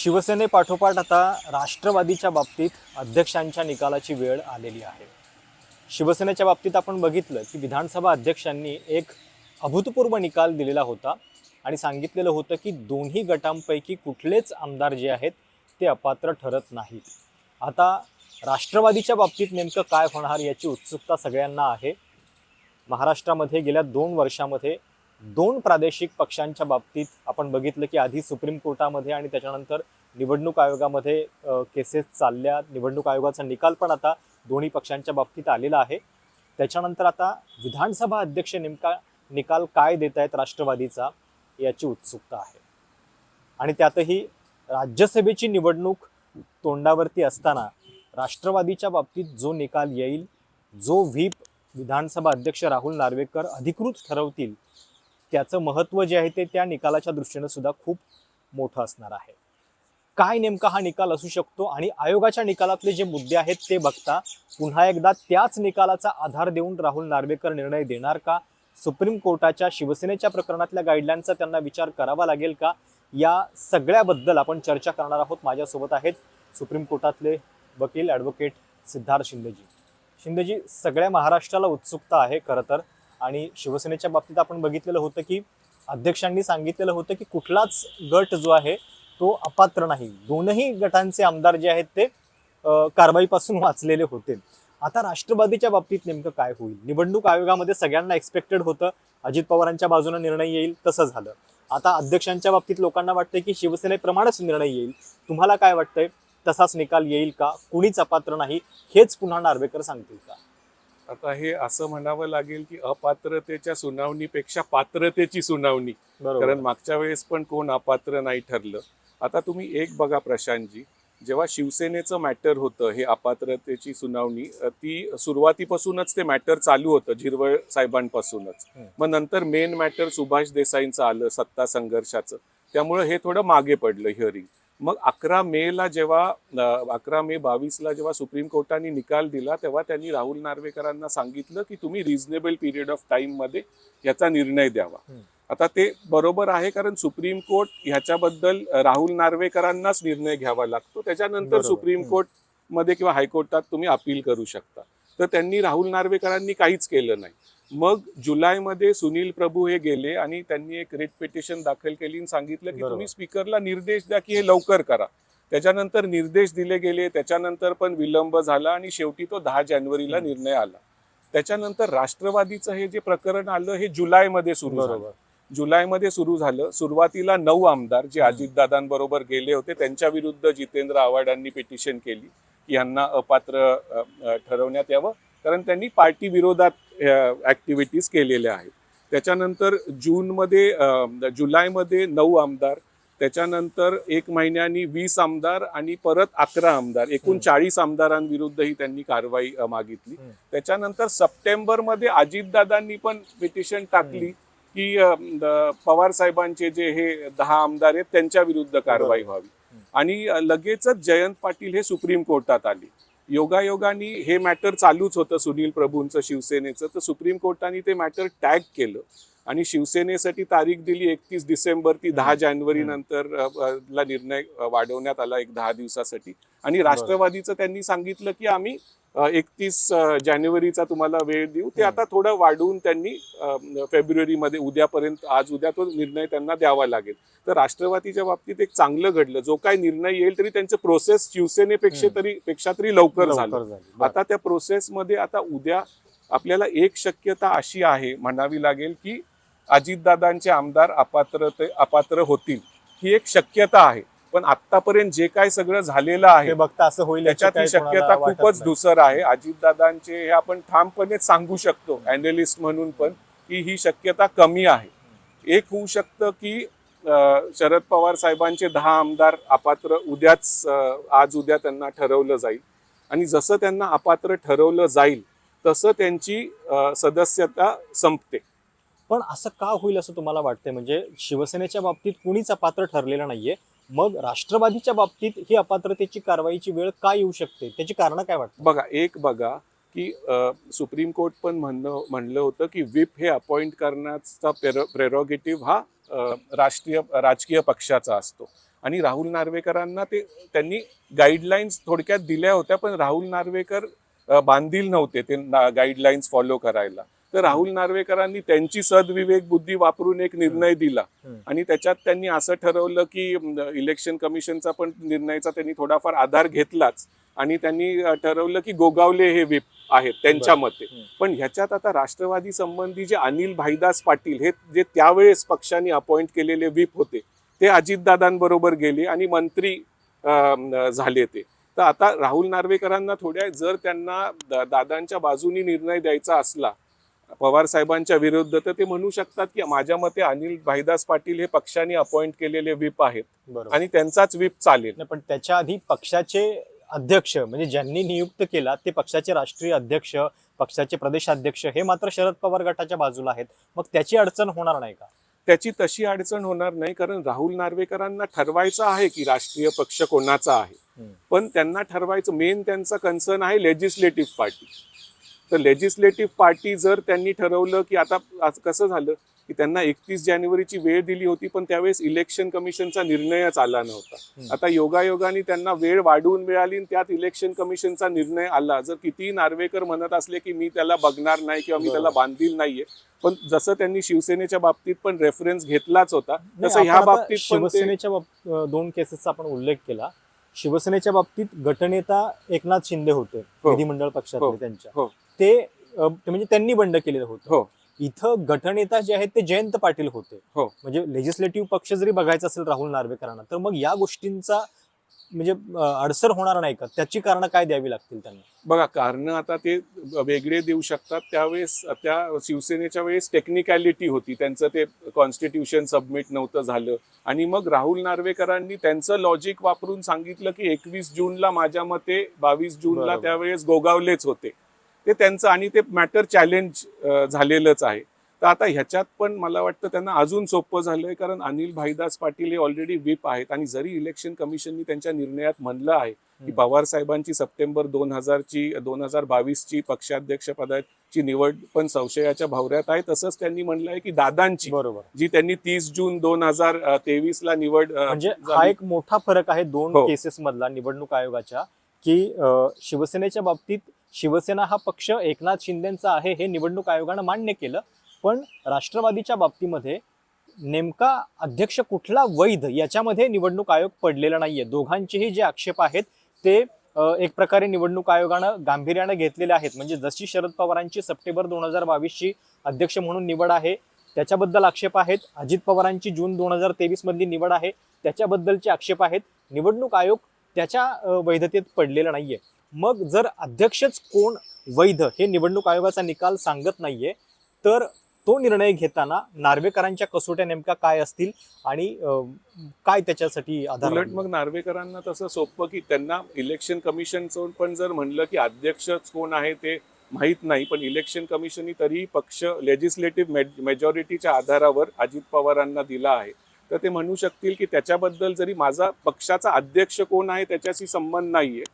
शिवसेनेपाठोपाठ आता राष्ट्रवादीच्या बाबतीत अध्यक्षांच्या निकालाची वेळ आलेली आहे. शिवसेनेच्या बाबतीत आपण बघितलं की विधानसभा अध्यक्षांनी एक अभूतपूर्व निकाल दिलेला होता आणि सांगितलेलं होतं की दोन्ही गटांपैकी कुठलेच आमदार जे आहेत ते अपात्र ठरत नाहीत. आता राष्ट्रवादीच्या बाबतीत नेमकं काय होणार याची उत्सुकता सगळ्यांना आहे. महाराष्ट्रामध्ये गेल्या दोन वर्षामध्ये दोन प्रादेशिक पक्षांच्या बाबतीत आपण बघितलं की आधी सुप्रीम कोर्टामध्ये आणि त्याच्यानंतर निवडणूक आयोगामध्ये केसेस चालल्या. निवडणूक आयोगाचा निकाल पण आता दोन्ही पक्षांच्या बाबतीत आलेला आहे. त्याच्यानंतर आता विधानसभा अध्यक्ष नेमका निकाल काय देत आहेत राष्ट्रवादीचा याची उत्सुकता आहे. आणि त्यातही राज्यसभेची निवडणूक तोंडावरती असताना राष्ट्रवादीच्या बाबतीत जो निकाल येईल जो व्हीप विधानसभा अध्यक्ष राहुल नार्वेकर अधिकृत ठरवतील त्याचं महत्त्व जे आहे ते त्या निकालाच्या दृष्टीनं सुद्धा खूप मोठं असणार आहे. काय नेमका हा निकाल असू शकतो आणि आयोगाच्या निकालातले जे मुद्दे आहेत ते बघता पुन्हा एकदा त्याच निकालाचा आधार देऊन राहुल नार्वेकर निर्णय देणार का? सुप्रीम कोर्टाच्या शिवसेनेच्या प्रकरणातल्या गाईडलाईनचा त्यांना विचार करावा लागेल का? या सगळ्याबद्दल आपण चर्चा करणार आहोत. माझ्यासोबत आहेत सुप्रीम कोर्टातले वकील ॲडव्होकेट सिद्धार्थ शिंदेजी. शिंदेजी सगळ्या महाराष्ट्राला उत्सुकता आहे खरं तर. आणि शिवसेनेच्या बाबतीत आपण बघितलेलं होतं की अध्यक्षांनी सांगितलेलं होतं की कुठलाच गट जो आहे तो अपात्र नाही. दोनही गटांचे आमदार जे आहेत ते कारवाईपासून वाचलेले होते. आता राष्ट्रवादीच्या बाबतीत नेमकं काय होईल? निवडणूक आयोगामध्ये सगळ्यांना एक्सपेक्टेड होतं. अजित पवारांच्या बाजूने निर्णय येईल तसं झालं. आता अध्यक्षांच्या बाबतीत लोकांना वाटतंय की शिवसेनेप्रमाणेच निर्णय येईल. तुम्हाला काय वाटतंय? तसाच निकाल येईल का? कुणीच अपात्र नाही. हेच पुन्हा नार्वेकर सांगतील का? आता हे असं म्हणावं लागेल की अपात्रतेच्या सुनावणीपेक्षा पात्रतेची सुनावणी. कारण मागच्या वेळेस पण कोण अपात्र नाही ठरलं. आता तुम्ही एक बघा प्रशांतजी जेव्हा शिवसेनेचं मॅटर होतं हे अपात्रतेची सुनावणी ती सुरुवातीपासूनच ते मॅटर चालू होतं झिरवळ साहेबांपासूनच. मग नंतर मेन मॅटर सुभाष देसाईंचं आलं सत्ता संघर्षाचं. त्यामुळे हे थोडं मागे पडलं हिअरिंग मग अकरा मेला जेव्हा अकरा मे बावीसला जेव्हा सुप्रीम कोर्टाने निकाल दिला तेव्हा त्यांनी राहुल नार्वेकरांना सांगितलं की तुम्ही रिझनेबल पिरियड ऑफ टाइममध्ये याचा निर्णय द्यावा. आता ते बरोबर आहे कारण सुप्रीम कोर्ट ह्याच्याबद्दल राहुल नार्वेकरांनाच निर्णय घ्यावा लागतो त्याच्यानंतर. सुप्रीम. कोर्टमध्ये किंवा हायकोर्टात तुम्ही अपील करू शकता तर त्यांनी राहुल नार्वेकरांनी काहीच केलं नाही मग जुलैमध्ये सुनील प्रभू हे गेले आणि त्यांनी एक रिट पिटिशन दाखल केली आणि सांगितलं की. तुम्ही स्पीकरला निर्देश द्या की हे लवकर करा त्याच्यानंतर निर्देश दिले गेले त्याच्यानंतर पण विलंब झाला आणि शेवटी तो दहा जानेवारीला. निर्णय आला त्याच्यानंतर राष्ट्रवादीचं हे जे प्रकरण आलं हे जुलैमध्ये सुरू झालं जुलैमध्ये सुरू झालं सुरुवातीला नऊ आमदार जे. अजितदादांबरोबर गेले होते त्यांच्या विरुद्ध जितेंद्र आव्हाडांनी पिटिशन केली की यांना अपात्र ठरवण्यात यावं कारण त्यांनी पार्टी विरोधात ऍक्टिव्हिटीज केलेल्या आहेत त्याच्यानंतर जूनमध्ये जुलैमध्ये नऊ आमदार त्याच्यानंतर एक महिन्यानी वीस आमदार आणि परत अकरा आमदार एकूण. चाळीस आमदारांविरुद्धही त्यांनी कारवाई मागितली. त्याच्यानंतर सप्टेंबरमध्ये अजितदादांनी पण पिटिशन टाकली की पवार साहेबांचे जे हे दहा आमदार आहेत त्यांच्या विरुद्ध कारवाई. व्हावी. आणि लगेचच जयंत पाटील हे सुप्रीम कोर्टात आले योगायोगाने हे मॅटर चालूच होतं सुनील प्रभूंचं शिवसेनेचं. तर सुप्रीम कोर्टाने ते मॅटर टॅग केलं. आणि शिवसेनेसाठी तारीख दिली एकतीस डिसेंबर ती दहा. जानेवारी नंतर ला निर्णय वाढवण्यात आला एक दहा दिवसासाठी आणि राष्ट्रवादीचं त्यांनी सांगितलं की आम्ही एकतीस जानेवारीचा तुम्हाला वेळ देऊ ते. आता थोडं वाढवून त्यांनी फेब्रुवारीमध्ये उद्यापर्यंत आज उद्या तो निर्णय त्यांना द्यावा लागेल तर राष्ट्रवादीच्या बाबतीत एक चांगलं घडलं जो काही निर्णय येईल तरी त्यांचं प्रोसेस शिवसेनेपेक्षा. तरी पेक्षा तरी लवकर झालं. आता त्या प्रोसेसमध्ये आता उद्या आपल्याला एक शक्यता अशी आहे म्हणावी लागेल की अजितदादांचे आमदार अपात्र अपात्र होतील ही एक शक्यता आहे. पण आतापर्यंत जे काय सगळं झालेलं ते आहे बघता असं होईल याची त्याच्यात ही शक्यता खूपच. धुसर आहे. अजितदादांचे हे आपण ठामपणे सांगू शकतो अॅनालिस्ट म्हणून पण की ही शक्यता कमी आहे. एक होऊ शकतं की शरद पवार साहेबांचे दहा आमदार अपात्र उद्याच आज उद्या त्यांना ठरवलं जाईल. आणि जसं त्यांना अपात्र ठरवलं जाईल तसं त्यांची सदस्यता संपते. पण असं का होईल असं तुम्हाला वाटतंय? म्हणजे शिवसेनेच्या बाबतीत कुणीच अपात्र ठरलेलं नाहीये. मग राष्ट्रवादीच्या बाबतीत ही अपात्रतेची कारवाईची वेळ का येऊ शकते? त्याची कारण काय वाटतं बघा एक बघा की सुप्रीम कोर्ट पण म्हणणं म्हणलं होतं की विप हे अपॉइंट करण्याचा प्रेरोगेटिव्ह हा राष्ट्रीय राजकीय पक्षाचा असतो. आणि राहुल नार्वेकरांना ते त्यांनी गाईडलाईन्स थोडक्यात दिल्या होत्या पण राहुल नार्वेकर बांधील नव्हते ते गाईडलाईन्स फॉलो करायला. तर राहुल नार्वेकरांनी त्यांची सदविवेक बुद्धी वापरून एक निर्णय दिला. आणि त्याच्यात त्यांनी असं ठरवलं की इलेक्शन कमिशनचा पण निर्णयाचा त्यांनी थोडाफार आधार घेतलाच. आणि त्यांनी ठरवलं की गोगावले हे विप आहेत त्यांच्या मते. पण ह्याच्यात आता राष्ट्रवादी संबंधी जे अनिल भाईदास पाटील हे जे त्यावेळेस पक्षाने अपॉइंट केलेले विप होते ते अजितदादांबरोबर गेले आणि मंत्री झाले ते. तर आता राहुल नार्वेकरांना थोड्या जर त्यांना दादांच्या बाजूनी निर्णय द्यायचा असला पवार साहेबांच्या विरुद्ध तर ते म्हणू शकतात की माझ्या मते अनिल भाईदास पाटील हे पक्षाने अपॉइंट केलेले विप आहेत. आणि त्यांचाच विप चालेल. पण त्याच्या आधी पक्षाचे अध्यक्ष म्हणजे ज्यांनी नियुक्त केला ते पक्षाचे राष्ट्रीय अध्यक्ष पक्षाचे प्रदेशाध्यक्ष हे मात्र शरद पवार गटाच्या बाजूला आहेत. मग त्याची अडचण होणार नाही का? त्याची तशी अडचण होणार नाही कारण राहुल नार्वेकरांना ठरवायचं आहे की राष्ट्रीय पक्ष कोणाचा आहे. पण त्यांना ठरवायचं मेन त्यांचा कन्सर्न आहे लेजिस्लेटिव्ह पार्टी तर लेजिस्लेटिव्ह पार्टी जर त्यांनी ठरवलं की आता आज कसं झालं की त्यांना एकतीस जानेवारीची वेळ दिली होती पण त्यावेळेस इलेक्शन कमिशनचा निर्णयच आला नव्हता. आता योगायोगाने त्यांना वेळ वाढवून मिळाली आणि त्यात इलेक्शन कमिशनचा निर्णय आला जर किती नार्वेकर म्हणत असले की मी त्याला बघणार नाही किंवा मी. त्याला बांधील नाहीये पण जसं त्यांनी शिवसेनेच्या बाबतीत पण रेफरन्स घेतलाच होता तसं ह्या बाबतीत शिवसेनेच्या दोन केसेसचा आपण उल्लेख केला शिवसेनेच्या बाबतीत गटनेता एकनाथ शिंदे होते हो. विधिमंडळ पक्षातले हो. त्यांच्या हो. ते म्हणजे त्यांनी बंड केलेलं होतं. हो. इथं गटनेता जे आहेत ते जयंत पाटील होते. हो. म्हणजे लेजिस्लेटिव्ह पक्ष जरी बघायचा असेल राहुल नार्वेकरांना तर मग या गोष्टींचा म्हणजे अडसर होणार नाही का? त्याची कारणं काय द्यावी लागतील त्यांना? बघा कारण आता ते वेगळे देऊ शकतात. त्यावेळेस त्या शिवसेनेच्या वेळेस टेक्निकॅलिटी होती. त्यांचं ते कॉन्स्टिट्यूशन सबमिट नव्हतं झालं. आणि मग राहुल नार्वेकरांनी त्यांचं लॉजिक वापरून सांगितलं की एकवीस जूनला माझ्या मते बावीस जूनला. त्यावेळेस गोगावलेच होते. ते त्यांचं आणि ते मॅटर चॅलेंज झालेलंच आहे तर आता ह्याच्यात पण मला वाटतं त्यांना अजून सोपं झालंय कारण अनिल भाईदास पाटील हे ऑलरेडी विप आहेत आणि जरी इलेक्शन कमिशननी त्यांच्या निर्णयात म्हणलं आहे की. पवार साहेबांची सप्टेंबर दोन हजारची दोन हजार बावीसची पक्षाध्यक्ष पदाची निवड पण संशयाच्या भावऱ्यात आहे तसंच त्यांनी म्हणलं आहे की दादांची बरोबर जी त्यांनी तीस जून दोन हजार तेवीस ला निवड म्हणजे हा झाली. एक मोठा फरक आहे दोन हो. केसेस मधला निवडणूक आयोगाच्या की शिवसेनेच्या बाबतीत शिवसेना हा पक्ष एकनाथ शिंदेंचा आहे हे निवडणूक आयोगानं मान्य केलं. पण राष्ट्रवादीच्या बाबतीमध्ये नेमका अध्यक्ष कुठला वैध याच्यामध्ये निवडणूक आयोग पडलेला नाहीये. दोघांचेही जे आक्षेप आहेत ते एक प्रकारे निवडणूक आयोगानं गांभीर्यानं घेतलेले आहेत. म्हणजे जशी शरद पवारांची सप्टेंबर दोन हजार बावीसची अध्यक्ष म्हणून निवड आहे त्याच्याबद्दल आक्षेप आहेत. अजित पवारांची जून दोन हजार तेवीस मधली निवड आहे त्याच्याबद्दलचे आक्षेप आहेत. निवडणूक आयोग त्याच्या वैधतेत पडलेला नाहीये. मग जर अध्यक्षच कोण वैध हे निवडणूक आयोगाचा निकाल सांगत नाहीये तर तो निर्णय घेताना नार्वेकरांच्या कसोट्या नेमक्या काय असतील आणि काय त्याच्यासाठी आधार? मग नार्वेकरांना तसं सोपं की त्यांना इलेक्शन कमिशनचं पण जर म्हणलं की अध्यक्षच कोण आहे ते माहीत नाही पण इलेक्शन कमिशननी तरीही पक्ष लेजिस्लेटिव्ह मेजॉरिटीच्या आधारावर अजित पवारांना दिला आहे तर ते म्हणू शकतील की त्याच्याबद्दल जरी माझा पक्षाचा अध्यक्ष कोण आहे त्याच्याशी संबंध नाहीये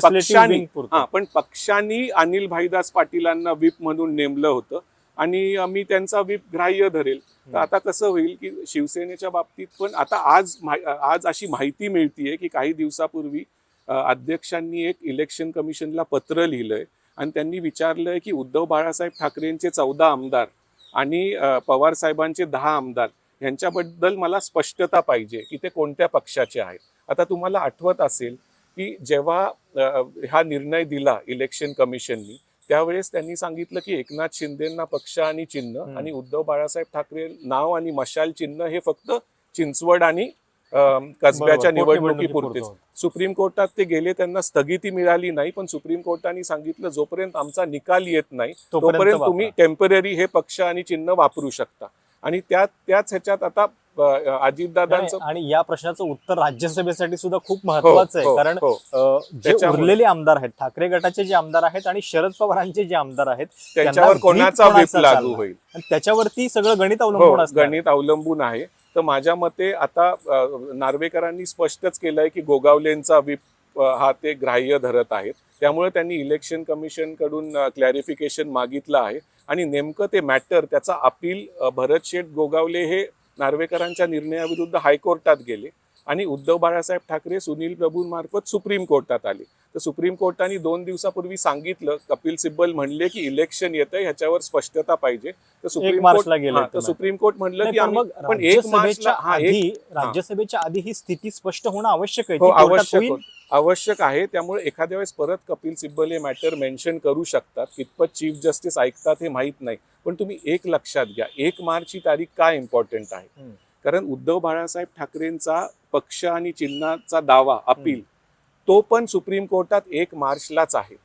पक्षाने-. हा पण पक्षांनी अनिल भाईदास पाटीलांना व्हीप म्हणून नेमलं होतं आणि मी त्यांचा व्हीप ग्राह्य धरेल तर. आता कसं होईल की शिवसेनेच्या बाबतीत पण आता आज आज अशी माहिती मिळतीये की काही दिवसापूर्वी अध्यक्षांनी एक इलेक्शन कमिशनला पत्र लिहिलंय आणि त्यांनी विचारलंय की उद्धव बाळासाहेब ठाकरेंचे चौदा आमदार आणि पवार साहेबांचे दहा आमदार यांच्याबद्दल मला स्पष्टता पाहिजे की ते कोणत्या पक्षाचे आहेत आता तुम्हाला आठवत असेल की जेव्हा हा निर्णय दिला इलेक्शन कमिशननी त्यावेळेस त्यांनी सांगितलं की एकनाथ शिंदेना पक्ष आणि चिन्ह. आणि उद्धव बाळासाहेब ठाकरे नाव आणि मशाल चिन्ह हे फक्त चिंचवड आणि कसब्याच्या निवडणुकीपुरतेच. सुप्रीम कोर्टात ते गेले त्यांना स्थगिती मिळाली नाही पण सुप्रीम कोर्टाने सांगितलं जोपर्यंत आमचा निकाल येत नाही तोपर्यंत तुम्ही. टेंपररी हे पक्ष आणि चिन्ह वापरू शकता आणि त्या त्याच ह्याच्यात आता अजितदादांचं आणि या प्रश्नाचं उत्तर राज्यसभेसाठी सुद्धा खूप महत्वाचं आहे. हो, कारण हो. जे उरलेले आमदार आहेत ठाकरे गटाचे जे आमदार आहेत आणि शरद पवारांचे जे आमदार आहेत त्यांच्यावर कोणाचा व्हीप लागू? होईल? त्याच्यावरती सगळं गणित हो अवलंबून गणित अवलंबून आहे. तर माझ्या मते आता नार्वेकरांनी स्पष्टच केलंय की गोगावलेंचा विप अ, हा ते ग्राह्य धरत आहेत. त्यामुळे त्यांनी इलेक्शन कमिशनकडून क्लॅरिफिकेशन मागितलं आहे. आणि नेमकं ते मॅटर त्याचा अपील भरत शेठ गोगावले हे नार्वेकरांच्या निर्णयाविरुद्ध हायकोर्टात गेले आणि उद्धव बाळासाहेब ठाकरे सुनील प्रभूंमार्फत सुप्रीम कोर्टात आले. तर सुप्रीम कोर्टाने दोन दिवसापूर्वी सांगितलं कपिल सिब्बल म्हणले की इलेक्शन येतंय ह्याच्यावर स्पष्टता पाहिजे. तर सुप्रीम मार्चला कोर्ट गेले तर सुप्रीम कोर्ट म्हणलं की मग पण एक मार्चला हा आधी राज्यसभेच्या आधी ही स्थिती स्पष्ट होणं आवश्यक आहे हो आवश्यक आवश्यक आहे. त्यामुळे एखाद्या वेळेस परत कपिल सिब्बल हे मॅटर मेन्शन करू शकतात. कितपत चीफ जस्टिस ऐकतात हे माहीत नाही. पण तुम्ही एक लक्षात घ्या एक मार्च ही तारीख का इम्पॉर्टंट आहे? कारण उद्धव बाळासाहेब ठाकरेंचा पक्ष आणि चिन्हाचा दावा अपील तो पण सुप्रीम कोर्टात एक मार्चलाच आहे.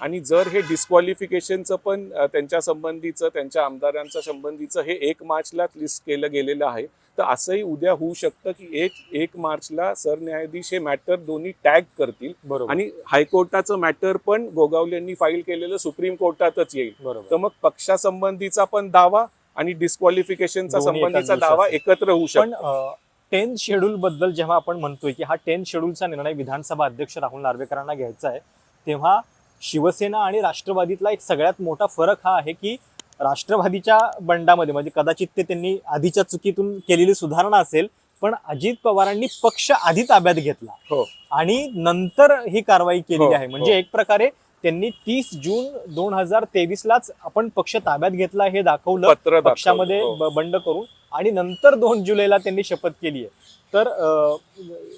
आणि जर हे डिस्क्वालिफिकेशनचं पण त्यांच्या संबंधीचं त्यांच्या आमदारांच्या संबंधीचं हे एक मार्चलाच लिस्ट केलं गेलेलं आहे. तर असंही उद्या होऊ शकतं की एक एक मार्चला सरन्यायाधीश हे मॅटर दोन्ही टॅग करतील. बरोबर. आणि हायकोर्टाचं मॅटर पण गोगावले यांनी फाईल केलेलं सुप्रीम कोर्टातच येईल. तर मग पक्षासंबंधीचा पण दावा आणि डिस्क्वालिफिकेशनचा संबंधीचा दावा. एकत्र होऊ शकतो. टेन्थ शेड्यूल बद्दल जेव्हा आपण म्हणतोय की हा टेन्थ शेड्यूलचा निर्णय विधानसभा अध्यक्ष राहुल नार्वेकरांना घ्यायचा आहे तेव्हा शिवसेना आणि राष्ट्रवादीतला एक सगळ्यात मोठा फरक हा आहे की राष्ट्रवादीच्या बंडामध्ये म्हणजे कदाचित ते त्यांनी आधीच्या चुकीतून केलेली सुधारणा असेल पण अजित पवारांनी पक्ष आधी ताब्यात घेतला हो. आणि नंतर ही कारवाई केलेली हो, आहे म्हणजे हो. एक प्रकारे त्यांनी तीस जून दोन हजार तेवीस लाच आपण पक्ष ताब्यात घेतला हे दाखवलं. पक्षामध्ये हो. बंड करून आणि नंतर दोन जुलैला त्यांनी शपथ केली आहे तर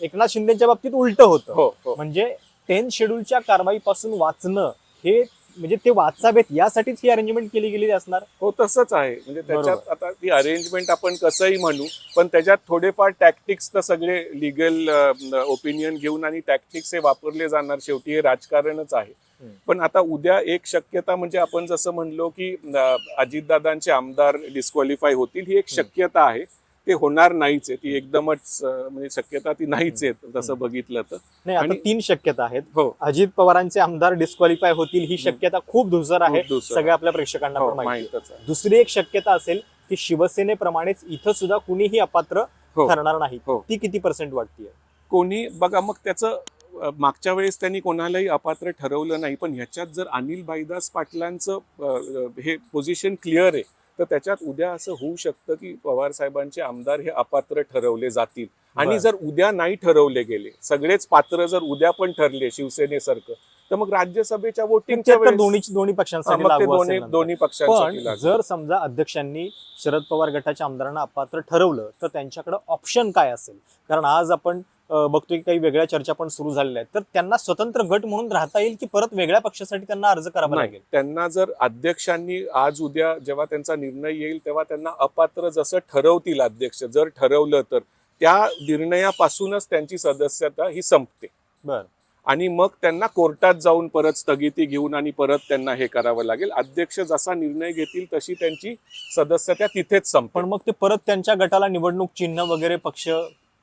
एकनाथ शिंदेच्या बाबतीत उलट होतं हो हो म्हणजे टेन्थ शेड्यूलच्या कारवाईपासून वाचणं हे म्हणजे ते वाचावेत यासाठीच ही अरेंजमेंट केली गेलेली असणार हो तसंच आहे म्हणजे त्याच्यात. आता ती अरेंजमेंट आपण कसंही म्हणू पण त्याच्यात थोडेफार टॅक्टिक्स तर सगळे लिगल ओपिनियन घेऊन आणि टॅक्टिक्स हे वापरले जाणार शेवटी हे राजकारणच आहे. पण आता उद्या एक शक्यता म्हणजे आपण जसं म्हणलो की अजितदादांचे आमदार डिस्क्वालिफाय होतील ही एक. शक्यता आहे ते होणार नाहीच आहे ती एकदमच म्हणजे शक्यता ती नाहीच आहे तसं. बघितलं तर नाही आता तीन शक्यता आहेत हो अजित पवारांचे आमदार डिस्क्वालिफाय होतील ही शक्यता खूप धुसर आहे. सगळ्या आपल्या प्रेक्षकांना हो. माहीतच दुसरी एक शक्यता असेल की शिवसेनेप्रमाणेच इथं सुद्धा कुणीही अपात्र हो. ठरणार नाही हो. ती किती पर्सेंट वाटतीये कोणी बघा मग त्याचं मागच्या वेळेस त्यांनी कोणालाही अपात्र ठरवलं नाही पण ह्याच्यात जर अनिल भाईदास पाटलांचं हे पोझिशन क्लिअर आहे तर त्याच्यात उद्या असं होऊ शकतं की पवार साहेबांचे आमदार हे अपात्र ठरवले जातील आणि. जर उद्या नाही ठरवले गेले सगळेच पात्र जर उद्या पण ठरले शिवसेनेसारखं तर मग राज्यसभेच्या वोटिंगच्या दोन्ही दोन्ही पक्षांसाठी दोन्ही लागू. जर समजा अध्यक्षांनी शरद पवार गटाच्या आमदारांना अपात्र ठरवलं तर त्यांच्याकडे ऑप्शन काय असेल कारण आज आपण बघतोय की काही वेगळ्या चर्चा पण सुरू झालेल्या आहेत. तर त्यांना स्वतंत्र गट म्हणून राहता येईल की परत वेगळ्या पक्षासाठी त्यांना अर्ज करावा लागेल? त्यांना जर अध्यक्षांनी आज उद्या जेव्हा त्यांचा निर्णय येईल तेव्हा त्यांना अपात्र जसं ठरवतील अध्यक्ष जर ठरवलं तर त्या निर्णयापासूनच त्यांची सदस्यता ही संपते. बर. आणि मग त्यांना कोर्टात जाऊन परत स्थगिती घेऊन आणि परत त्यांना हे करावं लागेल. अध्यक्ष जसा निर्णय घेतील तशी त्यांची सदस्यता तिथेच संपेल. पण मग ते परत त्यांच्या गटाला निवडणूक चिन्ह वगैरे पक्ष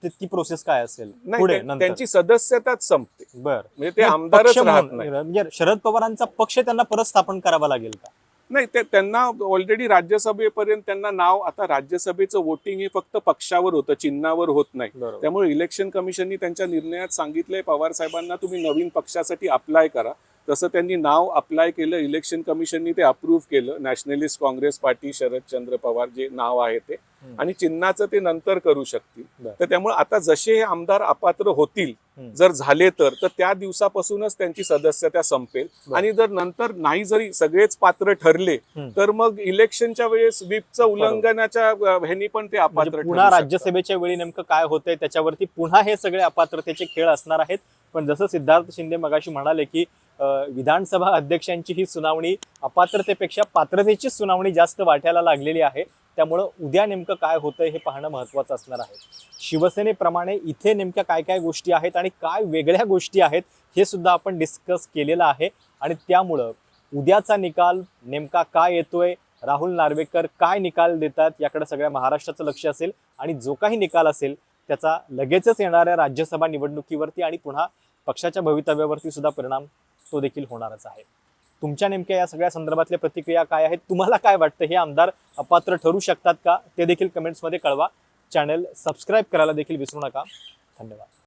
ते- ती प्रोसेस काय असेल? नाही पुढे नंतर. त्यांची सदस्यताच संपते. बर. म्हणजे ते आमदारच राहत नाही. म्हणजे शरद पवारांचा पक्ष त्यांना परत स्थापन करावा लागेल का? नाही ते त्यांना ऑलरेडी राज्यसभेपर्यंत त्यांना नाव आता राज्यसभेचं वोटिंग हे फक्त पक्षावर होतं चिन्हावर होत नाही. बरोबर. त्यामुळे इलेक्शन कमिशननी त्यांच्या निर्णयात सांगितलंय पवार साहेबांना तुम्ही नवीन पक्षासाठी अप्लाय करा. तसं त्यांनी नाव अप्लाय केलं इलेक्शन कमिशननी ते अप्रूव्ह केलं Nationalist Congress Party Sharadchandra Pawar जे नाव आहे ते. आणि चिन्हाचं ते नंतर करू शकतील. तर त्यामुळे आता जसे हे आमदार अपात्र होतील. जर झाले तर तर त्या दिवसापासूनच त्यांची सदस्यता संपेल. आणि जर नंतर नाही जरी सगळेच पात्र ठरले. तर मग इलेक्शनच्या वेळेस व्हीपचं उल्लंघनाच्या ह्यानी पण ते अपात्र म्हणजे ठरू पुन्हा. राज्यसभेच्या वेळी नेमकं काय होतंय त्याच्यावरती पुन्हा हे सगळे अपात्रतेचे खेळ असणार आहेत पण जसं सिद्धार्थ शिंदे मगाशी म्हणाले की विधानसभा अध्यक्षांची ही सुनावणी अपात्रतेपेक्षा पात्रतेची सुनावणी जास्त वाट्याला लागलेली आहे. त्यामुळं उद्या नेमकं काय होतंय हे पाहणं महत्वाचं असणार आहे. शिवसेनेप्रमाणे इथे नेमक्या काय काय गोष्टी आहेत आणि काय वेगळ्या गोष्टी आहेत हे सुद्धा आपण डिस्कस केलेलं आहे. आणि त्यामुळं उद्याचा निकाल नेमका काय येतोय राहुल नार्वेकर काय निकाल देतात याकडे सगळ्या महाराष्ट्राचं लक्ष असेल आणि जो काही निकाल असेल त्याचा लगेचच येणाऱ्या राज्यसभा निवडणुकीवरती आणि पुन्हा पक्षाच्या भवितव्यावरती सुद्धा परिणाम तो देखील होणारच आहे. तुमच्या नेमक्या या सगळ्या संदर्भातल्या प्रतिक्रिया काय आहेत? तुम्हाला काय वाटतं? हे आमदार अपात्र ठरू शकतात का? ते देखील कमेंट्समध्ये कळवा. चॅनल सबस्क्राईब करायला देखील विसरू नका. धन्यवाद.